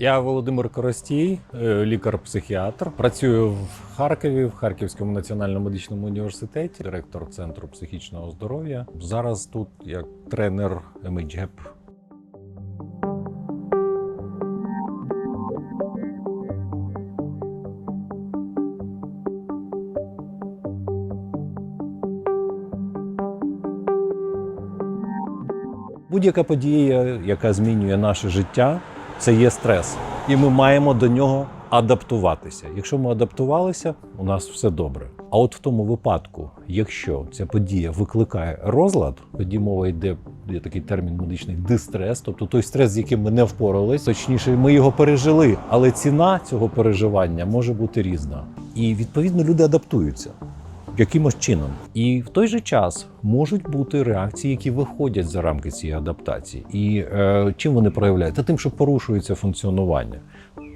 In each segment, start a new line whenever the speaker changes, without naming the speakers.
Я Володимир Коростій, е, лікар-психіатр. Працюю в Харкові, в Харківському національному медичному університеті, директор центру психічного здоров'я. Зараз тут як тренер MHGEP. Будь-яка подія, яка змінює наше життя, це є стрес. І ми маємо до нього адаптуватися. Якщо ми адаптувалися, у нас все добре. А от в тому випадку, якщо ця подія викликає розлад, тоді мова йде є такий термін медичний дистрес, тобто той стрес, з яким ми не впорались, точніше, ми його пережили, але ціна цього переживання може бути різна. І відповідно люди адаптуються якимось чином. І в той же час можуть бути реакції, які виходять за рамки цієї адаптації. І е, чим вони проявляють? Та тим, що порушується функціонування,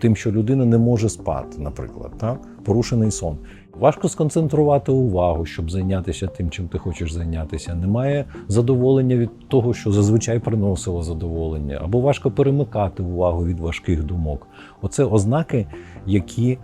тим, що людина не може спати, наприклад, так? порушений сон. Важко сконцентрувати увагу, щоб зайнятися тим, чим ти хочеш зайнятися. Немає задоволення від того, що зазвичай приносило задоволення, або важко перемикати увагу від важких думок. Оце ознаки, які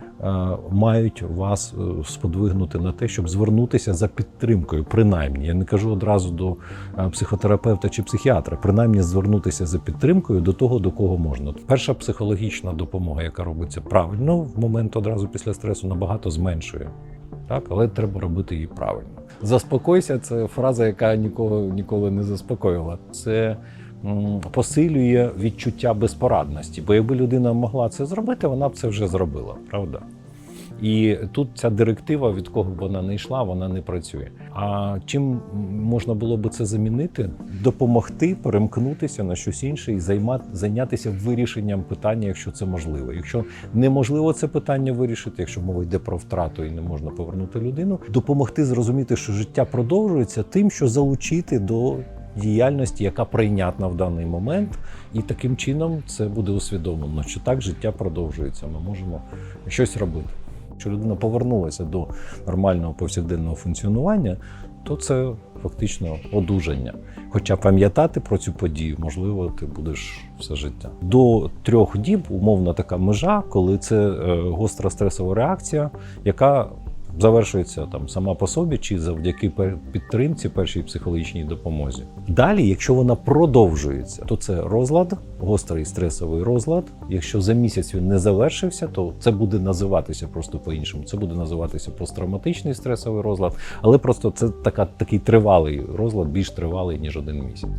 мають вас е, сподвигнути на те, щоб звернутися за підтримкою. Принаймні, я не кажу одразу до е, психотерапевта чи психіатра, принаймні звернутися за підтримкою до того, до кого можна. Перша психологічна допомога, яка робиться правильно в момент одразу після стресу, набагато зменшує. Так, але треба робити її правильно. Заспокойся, це фраза, яка нікого ніколи не заспокоїла. Це посилює відчуття безпорадності. Бо якби людина могла це зробити, вона б це вже зробила, правда? І тут ця директива, від кого б вона не йшла, вона не працює. А чим можна було би це замінити? Допомогти перемкнутися на щось інше і займати зайнятися вирішенням питання, якщо це можливо. Якщо неможливо це питання вирішити, якщо мова йде про втрату і не можна повернути людину, допомогти зрозуміти, що життя продовжується тим, що залучити до діяльності, яка прийнятна в даний момент, і таким чином це буде усвідомлено, що так життя продовжується. Ми можемо щось робити. Якщо людина повернулася до нормального повсякденного функціонування, то це фактично одужання. Хоча пам'ятати про цю подію, можливо, ти будеш все життя. До трьох діб умовна така межа, коли це е, гостра стресова реакція, яка завершується там сама по собі чи завдяки підтримці першій психологічній допомозі. Далі, якщо вона продовжується, то це розлад, гострий стресовий розлад. Якщо за місяць він не завершився, то це буде називатися просто по-іншому. Це буде називатися посттравматичний стресовий розлад, але просто це така такий тривалий розлад, більш тривалий ніж один місяць.